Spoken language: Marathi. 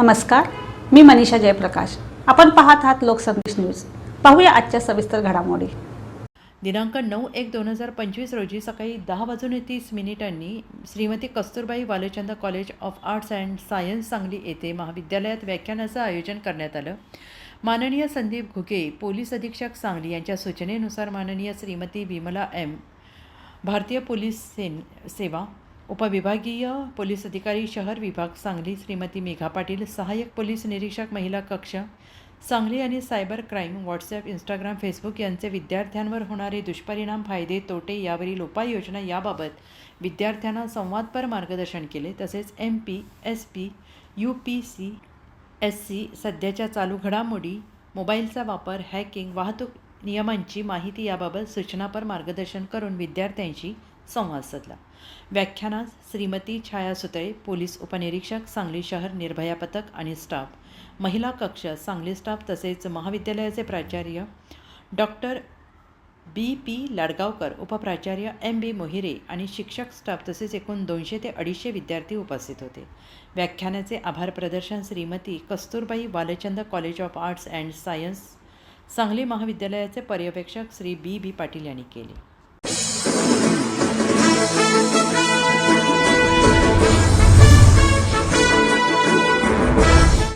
नमस्कार मी मनीषा जयप्रकाश. आपण पाहत आहात लोकसंदेश न्यूज. पाहूया आजच्या सविस्तर घडामोडी. दिनांक नऊ एक दोन हजार पंचवीस रोजी सकाळी दहा वाजून तीस मिनिटांनी Shrimati Kasturbai Walchand college of arts and science Sangli येथे महाविद्यालयात व्याख्यानाचं आयोजन करण्यात आलं. माननीय संदीप घुगे पोलीस अधीक्षक सांगली यांच्या सूचनेनुसार माननीय श्रीमती विमला एम भारतीय पोलीस सेन सेवा उपविभागीय पोलीस अधिकारी शहर विभाग सांगली श्रीमती मेघा पाटील सहाय्यक पोलीस निरीक्षक महिला कक्ष सांगली आणि cyber crime WhatsApp Instagram Facebook यांचे विद्यार्थ्यांवर होणारे दुष्परिणाम फायदे तोटे यावरील उपाययोजना याबाबत विद्यार्थ्यांना संवादपर मार्गदर्शन केले. तसेच M P S C U P S C C सध्याच्या चालू घडामोडी मोबाईलचा वापर हॅकिंग वाहतूक नियमांची माहिती याबाबत सूचनापर मार्गदर्शन करून विद्यार्थ्यांशी संवाद साधला. व्याख्यानात श्रीमती छाया सुतळे पोलीस उपनिरीक्षक सांगली शहर निर्भया पथक आणि स्टाफ महिला कक्ष सांगली स्टाफ तसेच महाविद्यालयाचे प्राचार्य डॉक्टर बी पी लाडगावकर उपप्राचार्य एम बी मोहिरे आणि शिक्षक स्टाफ तसेच एकूण दोनशे ते अडीचशे विद्यार्थी उपस्थित होते. व्याख्यानाचे आभार प्रदर्शन Shrimati Kasturbai Balchand college of arts and science Sangli महाविद्यालयाचे पर्यवेक्षक श्री बी बी पाटील यांनी केले. Thank you.